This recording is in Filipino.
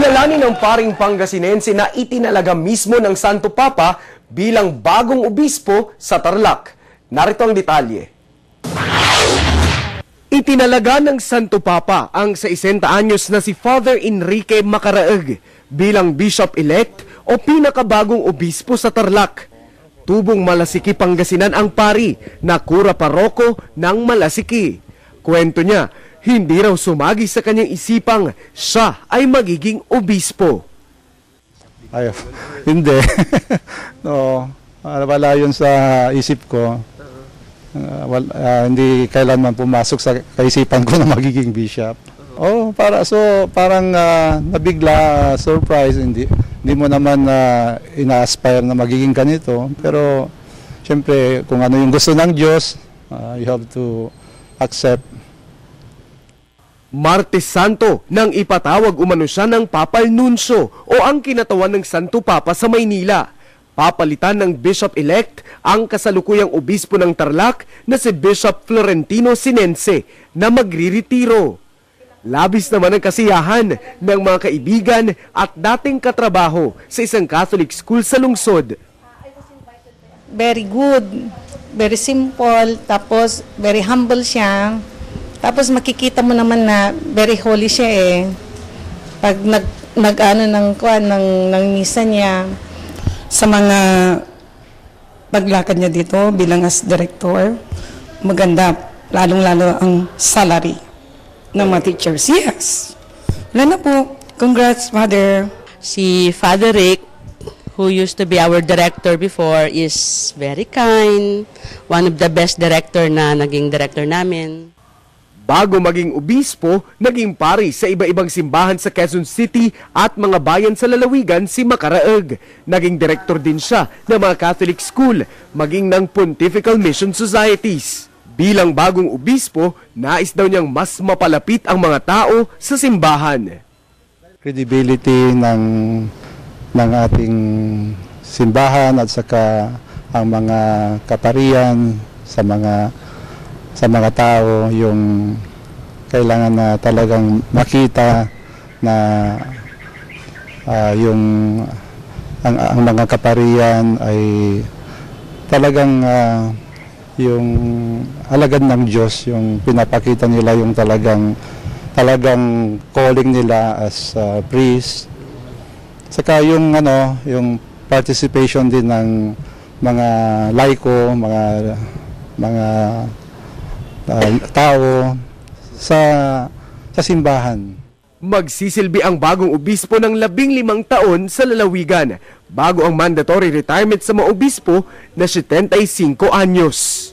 Kinalani ng paring Pangasinense na itinalaga mismo ng Santo Papa bilang bagong obispo sa Tarlac. Narito ang detalye. Itinalaga ng Santo Papa ang sa 60 anyos na si Father Enrique Macaraeg bilang bishop-elect o pinakabagong obispo sa Tarlac. Tubong Malasiki Pangasinan ang pari na kura paroko ng Malasiki. Kwento niya, hindi raw sumagi sa kanyang isipang siya ay magiging obispo. Ay, hindi. no, ah, wala yun sa isip ko. Ah, wal- ah, hindi kailanman pumasok sa kaisipan ko na magiging bishop. Oh, para so parang ah, nabigla ah, surprise hindi hindi mo naman na ina-aspire na magiging ganito pero syempre kung ano yung gusto ng Diyos ah, you have to accept Martes Santo nang ipatawag umano siya ng Papal Nuncio o ang kinatawan ng Santo Papa sa Maynila. Papalitan ng Bishop-elect ang kasalukuyang obispo ng Tarlac na si Bishop Florentino Sinense na magriretiro. Labis naman ang kasiyahan ng mga kaibigan at dating katrabaho sa isang Catholic school sa lungsod. very good, very simple, tapos very humble siya. Tapos makikita mo naman na very holy siya eh. Pag nag nag ano ng kuan ng ng misa niya sa mga paglakad niya dito bilang as director, maganda, lalong-lalo ang salary ng mga teachers. Yes. Wala na po. Congrats, Father. Si Father Rick, who used to be our director before, is very kind. One of the best director na naging director namin. Bago maging obispo, naging pari sa iba-ibang simbahan sa Quezon City at mga bayan sa lalawigan si Macaraeg. Naging direktor din siya ng mga Catholic school, maging ng Pontifical Mission Societies. Bilang bagong obispo, nais daw niyang mas mapalapit ang mga tao sa simbahan. credibility ng ng ating simbahan at saka ang mga kaparian sa mga sa mga tao yung kailangan na talagang makita na ah, yung ang, ang mga kaparian ay talagang ah, yung alagad ng Diyos yung pinapakita nila yung talagang talagang calling nila as uh, priest. Saka yung ano, yung participation din ng mga laiko, mga mga uh, tao sa sa simbahan. Magsisilbi ang bagong obispo ng labing limang taon sa lalawigan bago ang mandatory retirement sa mga obispo na 75 anyos.